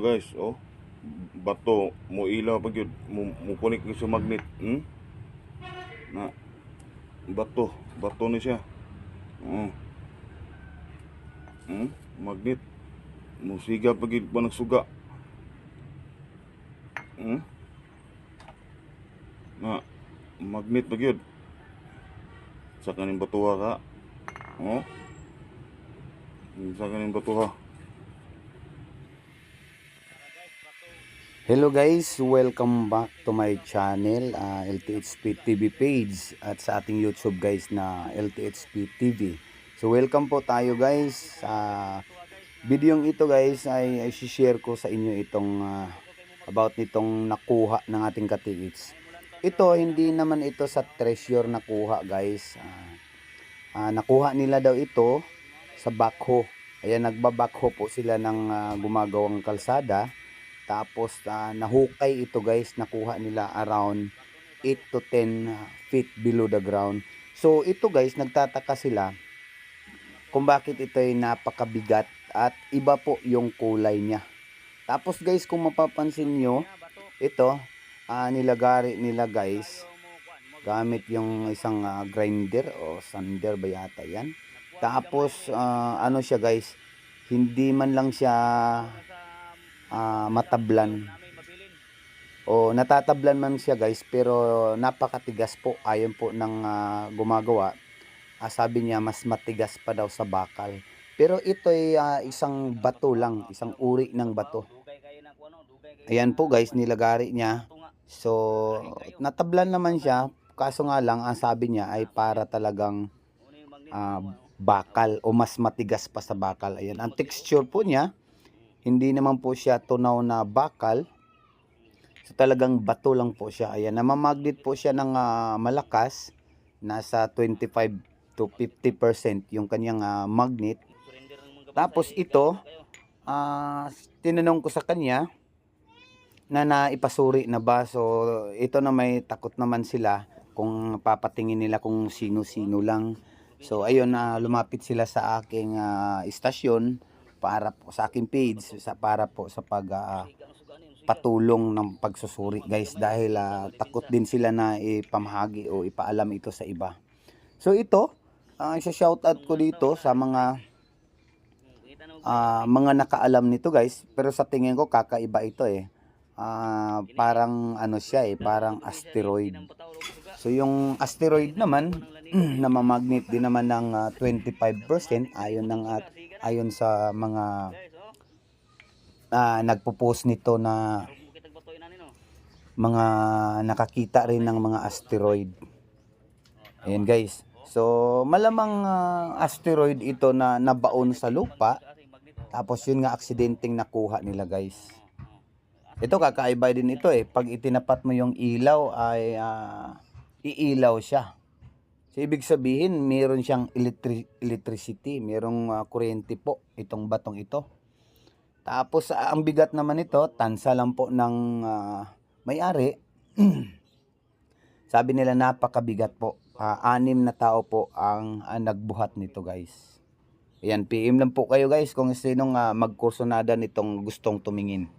guys, oh. Bato, mo ilaw pag yun, mo, mo sa magnet, hmm? Na, bato, bato ni siya. Oh. Hmm? Magnet. Musiga pag yun pa nagsuga. Hmm? Na, magnet pag yun. Sa kaning batuha ka. Oh. Sa kaning batuha. Hello guys, welcome back to my channel, uh, LTHP TV page at sa ating YouTube guys na LTHP TV. So welcome po tayo guys. Sa videong ito guys ay, ay share ko sa inyo itong ah, about nitong nakuha ng ating katiits. Ito hindi naman ito sa treasure nakuha guys. Ah, ah, nakuha nila daw ito sa backhoe. Ayan nagbabakho po sila ng ah, gumagawang kalsada. Tapos ah, nahukay ito guys, nakuha nila around 8 to 10 feet below the ground. So ito guys, nagtataka sila kung bakit ito ay napakabigat at iba po yung kulay niya. Tapos guys, kung mapapansin nyo, ito, ah, nilagari nila guys, gamit yung isang ah, grinder o sander ba yata yan. Tapos, ah, ano siya guys, hindi man lang siya ah, matablan. O natatablan man siya guys pero napakatigas po ayon po ng ah, gumagawa. Ah, sabi niya mas matigas pa daw sa bakal. Pero ito ay ah, isang bato lang isang uri ng bato. Ayan po guys nilagari niya. So natablan naman siya. Kaso nga lang ang sabi niya ay para talagang ah, bakal o mas matigas pa sa bakal. Ayan ang texture po niya hindi naman po siya tunaw na bakal. So talagang bato lang po siya. Ayan, namamagnet po siya ng ah, malakas. Nasa 25 to 50% yung kanyang ah, magnet. Tapos ito, ah, tinanong ko sa kanya na naipasuri na ba. So ito na may takot naman sila kung papatingin nila kung sino-sino lang. So ayun na lumapit sila sa aking ah, istasyon para po sa aking page sa para po sa pag ah, patulong ng pagsusuri guys dahil ah, takot din sila na ipamahagi o ipaalam ito sa iba. So ito, uh, isa shout out ko dito sa mga ah, mga nakaalam nito guys, pero sa tingin ko kakaiba ito eh. Ah, parang ano siya eh, parang asteroid. So yung asteroid naman namamagnet din naman ng ah, 25% ayon ng at ayon sa mga ah, nagpo-post nito na mga nakakita rin ng mga asteroid. Ayan guys. So malamang ah, asteroid ito na nabaon sa lupa. Tapos yun nga aksidenteng nakuha nila guys. Ito kakaiba din ito eh. Pag itinapat mo yung ilaw ay ah, iilaw siya. So, ibig sabihin, meron siyang electri- electricity, merong ah, kuryente po itong batong ito. Tapos, ah, ang bigat naman ito, tansa lang po ng ah, may-ari. Sabi nila napakabigat po. Ah, anim na tao po ang ah, nagbuhat nito guys. Ayan, PM lang po kayo guys kung sinong uh, magkursonada nitong gustong tumingin.